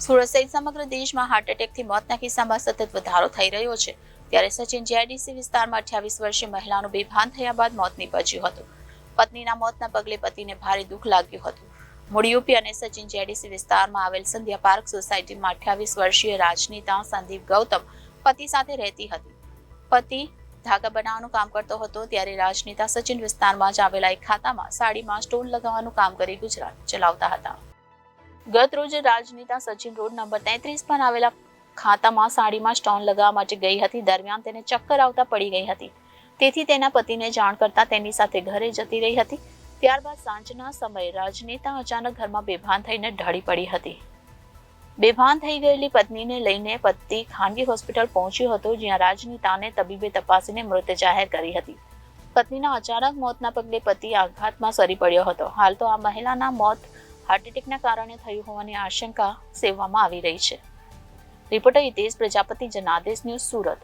સુરત સહિત સમગ્ર દેશમાં હાર્ટ એટેકથી મોતના કિસ્સામાં સતત વધારો થઈ રહ્યો છે. ત્યારે સચિન જીઆઈડીસી વિસ્તારમાં અઠ્યાવીસ વર્ષીય મહિલાનું બેભાન થયા બાદ મોત નીપજ્યું હતું. પત્નીના મોતના પગલે પતિને ભારે દુઃખ લાગ્યું હતું. મૂળ યુપી અને સચિન જીઆઈડીસી વિસ્તારમાં આવેલ સંધ્યા પાર્ક સોસાયટીમાં અઠ્યાવીસ વર્ષીય રાજનીતા સંદીપ ગૌતમ પતિ સાથે રહેતી હતી. પતિ ધાગા બનાવવાનું કામ કરતો હતો ત્યારે રાજનેતા સચિન વિસ્તારમાં જ આવેલા એક ખાતામાં સાડીમાં સ્ટોન લગાવવાનું કામ કરી ગુજરાત ચલાવતા હતા. ગત રોજ રાજનેતા સચિન રોડ નંબર તેત્રીસ પર આવેલા ખાતામાં સાડીમાં સ્ટોન લગાવવા માટે ગઈ હતી. દરમિયાન તેને ચક્કર આવતા પડી ગઈ હતી. તેથી તેના પતિને જાણ કરતા તેની સાથે ઘરે જતી રહી હતી. ત્યારબાદ સાંજના સમયે રાજનેતા અચાનક ઘરમાં બેભાન થઈને ઢળી પડી હતી. બેભાન થઈ ગયેલી પત્નીને લઈને પતિ ખાનગી હોસ્પિટલ પહોંચ્યો હતો, જ્યાં રાજનેતાને તબીબે તપાસીને મૃત જાહેર કરી હતી. પત્નીના અચાનક મોતના પગલે પતિ આઘાતમાં સરી પડ્યો હતો. હાલ તો આ મહિલાના મોત હાર્ટ એટેકના કારણે થયું હોવાની આશંકા સેવવામાં આવી રહી છે. Reporter Hitesh Prajapati, Janadesh news Surat.